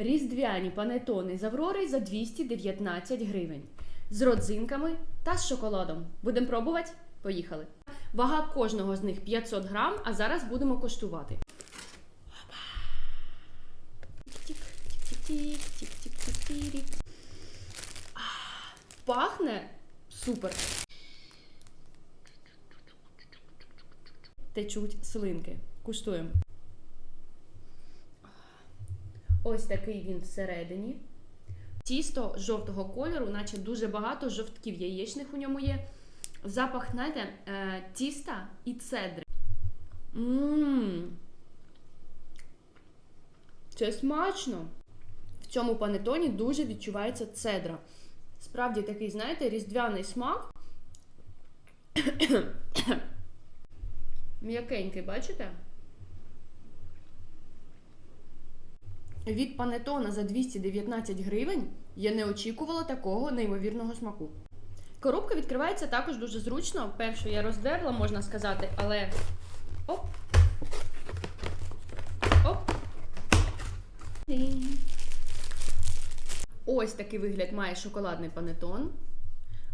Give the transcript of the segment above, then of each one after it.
Різдвяні панетони з Аврори за 219 гривень. З родзинками та з шоколадом. Будемо пробувати? Поїхали. Вага кожного з них 500 грам, а зараз будемо коштувати. Пахне супер. Течуть слинки. Куштуємо. Ось такий він всередині. Тісто жовтого кольору, наче дуже багато жовтків яєчних у ньому є. Запах, знаєте, е, тіста і цедри. Мм. Це смачно. В цьому панетоні дуже відчувається цедра. Справді такий, знаєте, різдвяний смак. М'якенький, бачите? Від панетона за 219 гривень я не очікувала такого неймовірного смаку. Коробка відкривається також дуже зручно. Першу я роздерла, можна сказати, але оп. Оп. Ось такий вигляд має шоколадний панетон.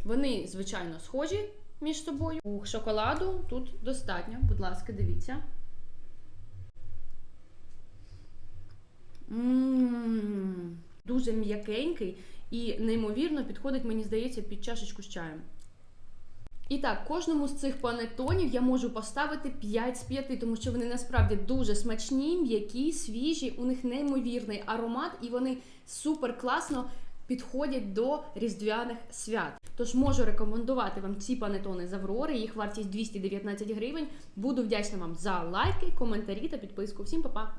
Вони, звичайно, схожі між собою. У шоколаду тут достатньо. Будь ласка, дивіться. Дуже м'якенький і неймовірно підходить, мені здається, під чашечку з чаєм. І так, кожному з цих панетонів я можу поставити 5 з 5, тому що вони насправді дуже смачні, м'які, свіжі, у них неймовірний аромат, і вони супер класно підходять до різдвяних свят. Тож можу рекомендувати вам ці панетони з Аврори, їх вартість 219 гривень. Буду вдячна вам за лайки, коментарі та підписку. Всім па-па!